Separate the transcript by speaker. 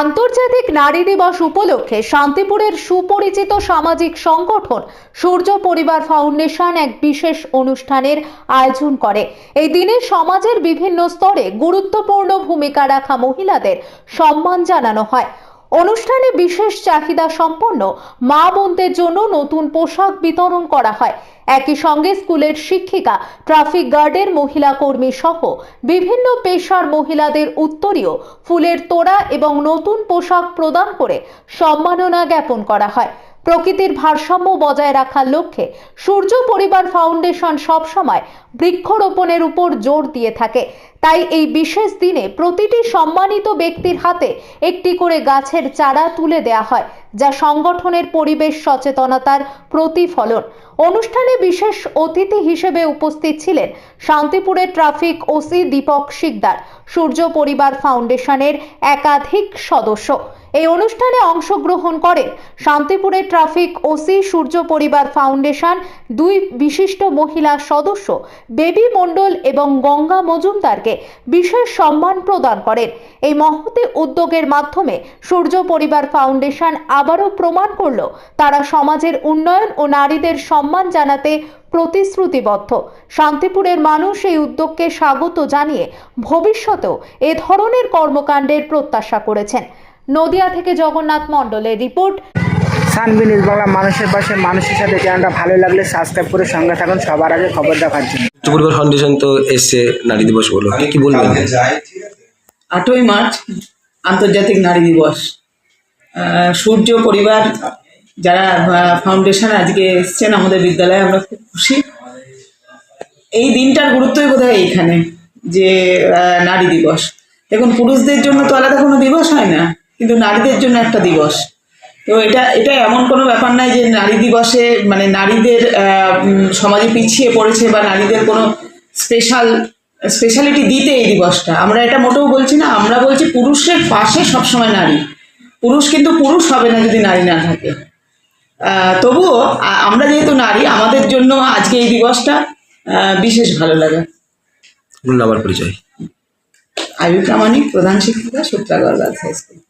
Speaker 1: আন্তর্জাতিক নারী দিবস উপলক্ষে শান্তিপুরের সুপরিচিত সামাজিক সংগঠন সূর্য পরিবার ফাউন্ডেশন এক বিশেষ অনুষ্ঠানের আয়োজন করে এই দিনে সমাজের বিভিন্ন স্তরে গুরুত্বপূর্ণ ভূমিকা রাখা মহিলাদের সম্মান জানানো হয় অনুষ্ঠানে বিশেষ চাহিদা সম্পন্ন মা বোনদের জন্য নতুন পোশাক বিতরণ করা হয় একই সঙ্গে স্কুলের শিক্ষিকা ট্রাফিক গার্ডের মহিলা কর্মী সহ বিভিন্ন পেশার মহিলাদের উত্তরীয় ফুলের তোড়া এবং নতুন পোশাক প্রদান করে সম্মাননা জ্ঞাপন করা হয় প্রকৃতির ভারসাম্য বজায় রাখার লক্ষ্যে সূর্য পরিবার ফাউন্ডেশন সবসময় বৃক্ষরোপণের উপর জোর দিয়ে থাকে তাই এই বিশেষ দিনে প্রতিটি সম্মানিত ব্যক্তির হাতে একটি করে গাছের চারা তুলে দেয়া হয় যা সংগঠনের পরিবেশ সচেতনতার প্রতিফলন অনুষ্ঠানে বিশেষ অতিথি হিসেবে উপস্থিত ছিলেন শান্তিপুরের ট্রাফিক ওসি দীপক শিকদার সূর্য পরিবার ফাউন্ডেশনের একাধিক সদস্য এই অনুষ্ঠানে অংশগ্রহণ করেন শান্তিপুরের ট্রাফিক ওসি সূর্য পরিবার ফাউন্ডেশন দুই বিশিষ্ট মহিলা সদস্য বেবি মণ্ডল এবং গঙ্গা মজুমদারকে বিশেষ সম্মান প্রদান করেন এই মহতে উদ্যোগের মাধ্যমে সূর্য পরিবার ফাউন্ডেশন আবারও প্রমাণ করল তারা সমাজের উন্নয়ন ও নারীদের সম্মান জানাতে প্রতিশ্রুতিবদ্ধ শান্তিপুরের মানুষ এই উদ্যোগকে স্বাগত জানিয়ে ভবিষ্যতেও এ ধরনের কর্মকাণ্ডের প্রত্যাশা করেছেন নদিয়া থেকে জগন্নাথ মণ্ডলের রিপোর্ট
Speaker 2: সানবি নিউজ বাংলা মানুষের পাশে মানুষের সাথে চ্যানেলটা ভালো লাগলে সাবস্ক্রাইব করে সঙ্গে থাকুন সবার আগে খবর দেখার জন্য
Speaker 3: চুপুরগড় ফাউন্ডেশন তো এসছে নারী দিবস বলো কি বলবেন
Speaker 4: আটই মার্চ আন্তর্জাতিক নারী দিবস সূর্য পরিবার যারা ফাউন্ডেশন আজকে এসছেন আমাদের বিদ্যালয়ে আমরা খুব খুশি এই দিনটার গুরুত্বই বোধ হয় এইখানে যে নারী দিবস দেখুন পুরুষদের জন্য তো আলাদা কোনো দিবস হয় না কিন্তু নারীদের জন্য একটা দিবস তো এটা এটা এমন কোনো ব্যাপার নাই যে নারী দিবসে মানে নারীদের সমাজে পিছিয়ে পড়েছে বা নারীদের কোনো স্পেশাল স্পেশালিটি দিতে এই দিবসটা আমরা এটা মোটেও বলছি না আমরা বলছি পুরুষের পাশে সবসময় নারী পুরুষ কিন্তু পুরুষ হবে না যদি নারী না থাকে তবুও আমরা যেহেতু নারী আমাদের জন্য আজকে এই দিবসটা বিশেষ ভালো লাগে আমার পরিচয় আয়ু প্রামাণিক প্রধান শিক্ষিকা সূত্রাগর গার্লস হাই স্কুল